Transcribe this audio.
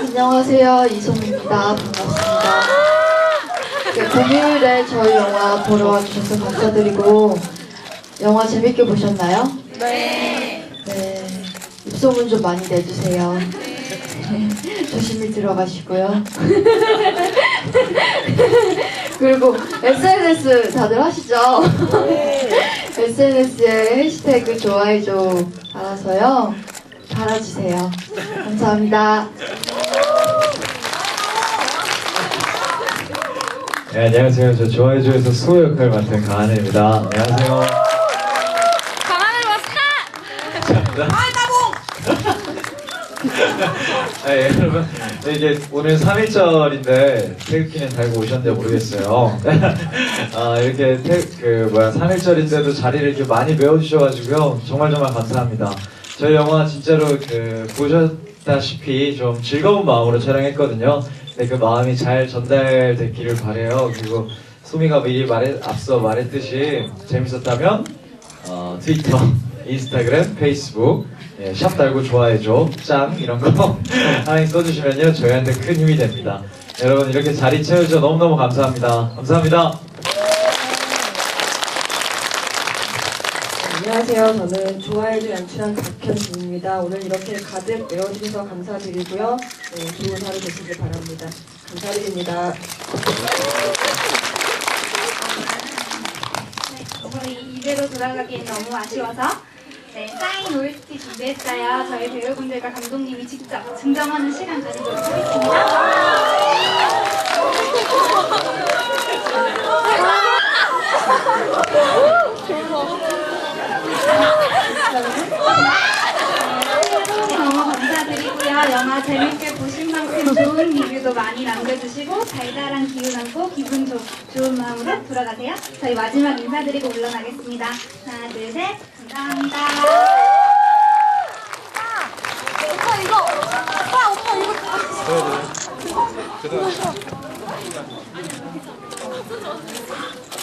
안녕하세요 이솜입니다. 반갑습니다. 네, 공휴일에 저희 영화 보러 와주셔서 감사드리고 영화 재밌게 보셨나요? 네. 네. 입소문 좀 많이 내주세요. 조심히 들어가시고요 그리고 SNS 다들 하시죠? SNS에 해시태그 좋아해줘 달아서요 달아주세요 감사합니다 네, 안녕하세요. 저 좋아해줘에서 수호 역할 맡은 강한혜입니다. 안녕하세요. 강하늘 왔다! 네, 예, 여러분. 네, 이게 오늘 3일절인데 태극기는 달고 오셨는지 모르겠어요. 아, 이렇게 태, 그, 뭐야, 3일절인데도 자리를 이렇게 많이 메워주셔가지고요. 정말 정말 감사합니다. 저희 영화 진짜로 그, 보셨다시피 좀 즐거운 마음으로 촬영했거든요. 네, 그 마음이 잘 전달됐기를 바래요. 그리고 소미가 미리 말해, 앞서 말했듯이 재밌었다면 어, 트위터, 인스타그램, 페이스북, 예, 샵 달고 좋아해줘, 짱 이런 거 하나씩 써주시면요 저희한테 큰 힘이 됩니다. 여러분 이렇게 자리 채워주셔서 너무너무 감사합니다. 감사합니다. 안녕하세요. 저는 좋아해줘 연출한 박현진입니다. 오늘 이렇게 가득 메워주셔서 감사드리고요. 네, 좋은 하루 되시길 바랍니다. 감사드립니다. 네, 저희 이대로 돌아가기엔 너무 아쉬워서 네, 사인 OST 준비했어요. 저희 배우분들과 감독님이 직접 증정하는 시간 가지도록 하겠습니다. 너무 감사드리고요. 영화 재밌게 만큼 좋은 리뷰도 많이 남겨주시고 달달한 기운 안고 기분 좋, 좋은 마음으로 돌아가세요. 저희 마지막 인사드리고 물러나겠습니다. 하나, 둘, 셋. 감사합니다. 오빠 이거 오빠 오빠 이거 네, 네.